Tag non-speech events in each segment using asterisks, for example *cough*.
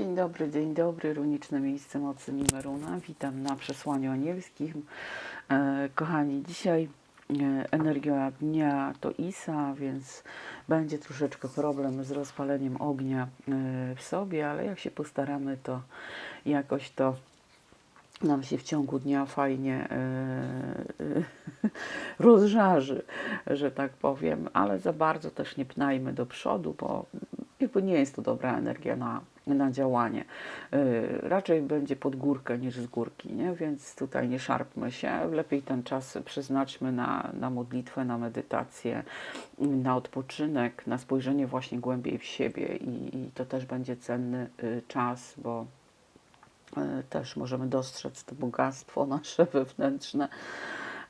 Dzień dobry, dzień dobry, runiczne miejsce mocy Mimeruna. Witam na przesłaniu anielskim. E, kochani, dzisiaj e, energia dnia to Isa, więc będzie troszeczkę problem z rozpaleniem ognia e, w sobie, ale jak się postaramy, to jakoś to nam się w ciągu dnia fajnie *laughs* rozżarzy, że tak powiem, ale za bardzo też nie pnajmy do przodu, bo jakby nie jest to dobra energia na, na działanie. E, Raczej będzie pod górkę niż z górki, nie? więc tutaj nie szarpmy się. Lepiej ten czas przeznaczmy na, na modlitwę, na medytację, na odpoczynek, na spojrzenie właśnie głębiej w siebie i, i to też będzie cenny y, czas, bo e, też możemy dostrzec to bogactwo nasze wewnętrzne.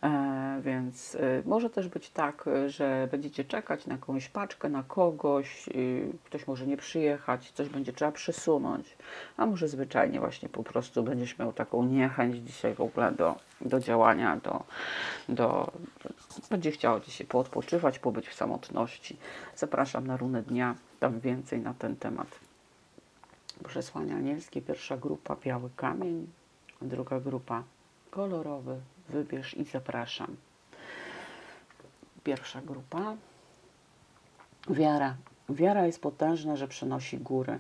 E, więc e, może też być tak, e, że będziecie czekać na jakąś paczkę, na kogoś, ktoś może nie przyjechać, coś będzie trzeba przesunąć, a może zwyczajnie właśnie po prostu będziesz miał taką niechęć dzisiaj w ogóle do, do działania, do, do, będzie chciało Ci się poodpoczywać, pobyć w samotności. Zapraszam na runę dnia, tam więcej na ten temat. Przesłania anielskie, pierwsza grupa biały kamień, druga grupa kolorowy, wybierz i zapraszam. Pierwsza grupa wiara. Wiara jest potężna, że przenosi góry.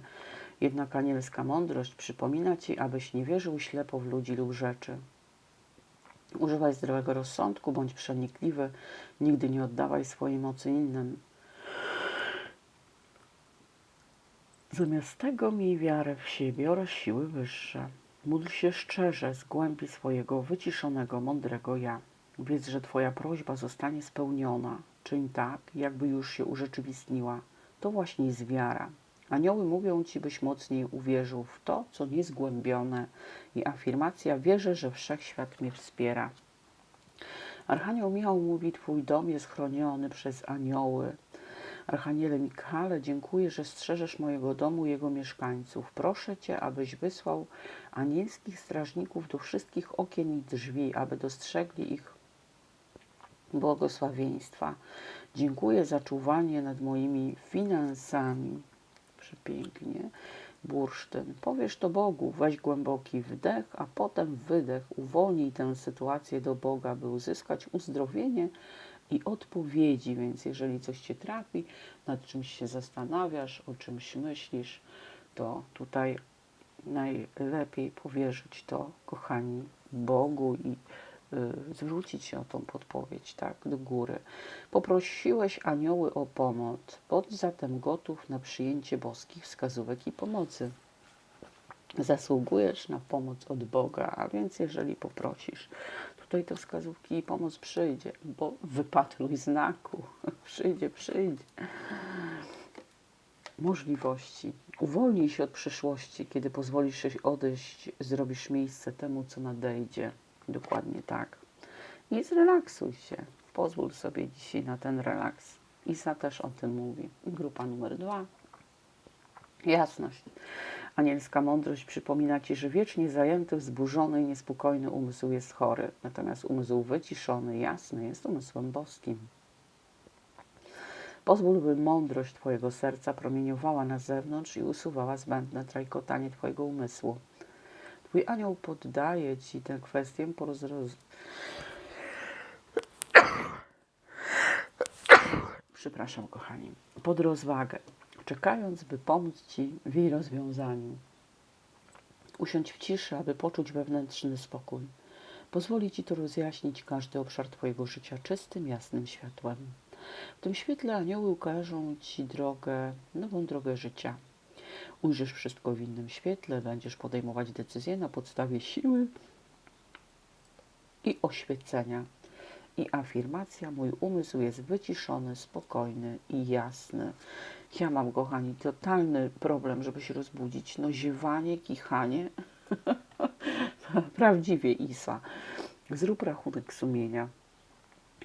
Jednak anielska mądrość przypomina ci, abyś nie wierzył ślepo w ludzi lub rzeczy. Używaj zdrowego rozsądku, bądź przenikliwy, nigdy nie oddawaj swojej mocy innym. Zamiast tego miej wiarę w siebie oraz siły wyższe. Módl się szczerze z głębi swojego wyciszonego, mądrego ja. Wiedz, że Twoja prośba zostanie spełniona. Czyń tak, jakby już się urzeczywistniła. To właśnie jest wiara. Anioły mówią Ci, byś mocniej uwierzył w to, co niezgłębione i afirmacja wierzę, że Wszechświat mnie wspiera. Archanioł Michał mówi, Twój dom jest chroniony przez anioły. Archaniele Michale, dziękuję, że strzeżesz mojego domu i jego mieszkańców. Proszę Cię, abyś wysłał anielskich strażników do wszystkich okien i drzwi, aby dostrzegli ich błogosławieństwa. Dziękuję za czuwanie nad moimi finansami. Przepięknie. Bursztyn. Powiesz to Bogu, weź głęboki wdech, a potem wydech. Uwolnij tę sytuację do Boga, by uzyskać uzdrowienie i odpowiedzi. Więc jeżeli coś Cię trapi, nad czymś się zastanawiasz, o czymś myślisz, to tutaj najlepiej powierzyć to, kochani, Bogu i y, zwrócić się o tą podpowiedź, tak, do góry. Poprosiłeś anioły o pomoc, bądź zatem gotów na przyjęcie boskich wskazówek i pomocy. Zasługujesz na pomoc od Boga, a więc jeżeli poprosisz, tutaj te wskazówki i pomoc przyjdzie, bo wypatruj znaku, *laughs* przyjdzie, przyjdzie. Możliwości. Uwolnij się od przyszłości, kiedy pozwolisz się odejść, zrobisz miejsce temu, co nadejdzie. Dokładnie tak. I zrelaksuj się. Pozwól sobie dzisiaj na ten relaks. Isa też o tym mówi. Grupa numer dwa. Jasność. Anielska mądrość przypomina Ci, że wiecznie zajęty, wzburzony i niespokojny umysł jest chory, natomiast umysł wyciszony, jasny jest umysłem boskim. Pozwól, by mądrość Twojego serca promieniowała na zewnątrz i usuwała zbędne trajkotanie Twojego umysłu. Twój anioł poddaje Ci tę kwestię po rozroz... *coughs* Przepraszam, kochani. Pod rozwagę, czekając, by pomóc Ci w jej rozwiązaniu. Usiądź w ciszy, aby poczuć wewnętrzny spokój. Pozwoli Ci to rozjaśnić każdy obszar Twojego życia czystym, jasnym światłem. W tym świetle anioły ukażą Ci drogę, nową drogę życia. Ujrzysz wszystko w innym świetle, będziesz podejmować decyzje na podstawie siły i oświecenia. I afirmacja, mój umysł jest wyciszony, spokojny i jasny. Ja mam, kochani, totalny problem, żeby się rozbudzić. No ziewanie, kichanie. *laughs* Prawdziwie Isa. Zrób rachunek sumienia.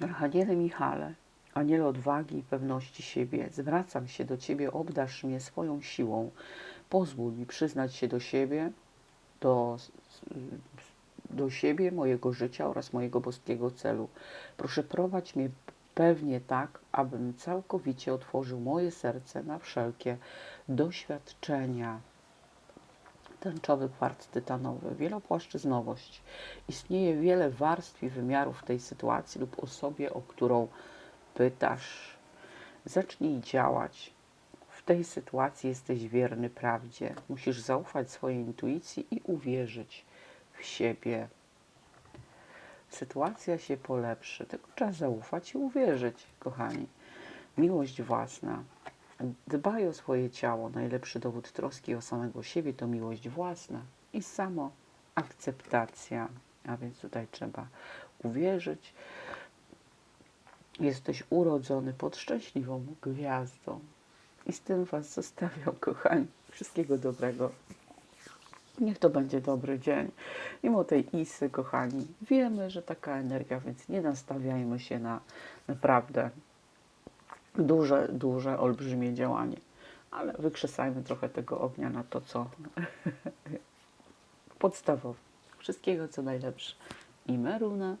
Archaniele Michale, aniele odwagi i pewności siebie, zwracam się do Ciebie, obdarz mnie swoją siłą. Pozwól mi przyznać się do siebie, do, do siebie, mojego życia oraz mojego boskiego celu. Proszę prowadź mnie pewnie tak, abym całkowicie otworzył moje serce na wszelkie doświadczenia. Tęczowy kwarc tytanowy, wielopłaszczyznowość. Istnieje wiele warstw i wymiarów tej sytuacji lub osobie, o którą pytasz. Zacznij działać. W tej sytuacji jesteś wierny prawdzie. Musisz zaufać swojej intuicji i uwierzyć w siebie. Sytuacja się polepszy, tylko trzeba zaufać i uwierzyć, kochani. Miłość własna. Dbaj o swoje ciało. Najlepszy dowód troski o samego siebie to miłość własna i samo akceptacja. A więc tutaj trzeba uwierzyć. Jesteś urodzony pod szczęśliwą gwiazdą. I z tym Was zostawiam, kochani. Wszystkiego dobrego. Niech to będzie dobry dzień. Mimo tej isy, kochani, wiemy, że taka energia, więc nie nastawiajmy się na naprawdę duże, duże, olbrzymie działanie. Ale wykrzesajmy trochę tego ognia na to, co *laughs* podstawowe. Wszystkiego, co najlepsze. I Meruna.